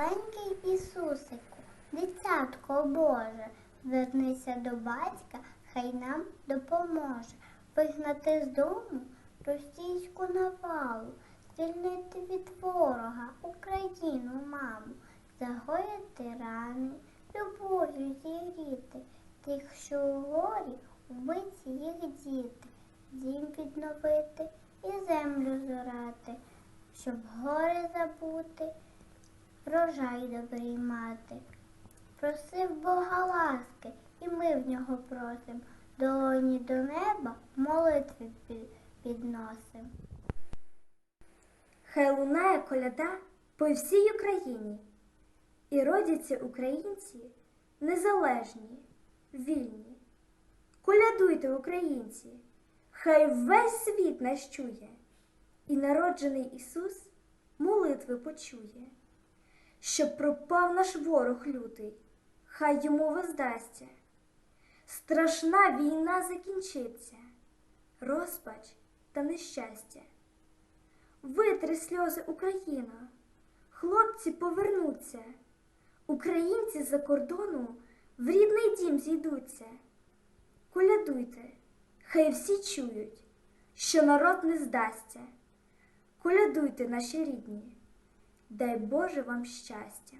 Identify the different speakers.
Speaker 1: Маленький Ісусику, дитятко Боже, звернися до батька, хай нам допоможе. Вигнати з дому російську навалу, звільнити від ворога Україну, маму, загоїти рани, любов'ю зігріти тих, що у горі вбиті їх діти, дім відновити і землю зорати, щоб горе забути врожай добрий мати. Просив Бога ласки, і ми в нього просим, долоні до неба молитви підносим.
Speaker 2: Хай лунає коляда по всій Україні, і родяться українці незалежні, вільні. Колядуйте, українці, хай весь світ нас чує, і народжений Ісус молитви почує, щоб пропав наш ворог лютий, хай йому воздасться. Страшна війна закінчиться, розпач та нещастя. Витри сльози Україна, хлопці повернуться, українці за кордону в рідний дім зійдуться. Колядуйте, хай всі чують, що народ не здасться. Колядуйте, наші рідні, дай Боже вам щастя.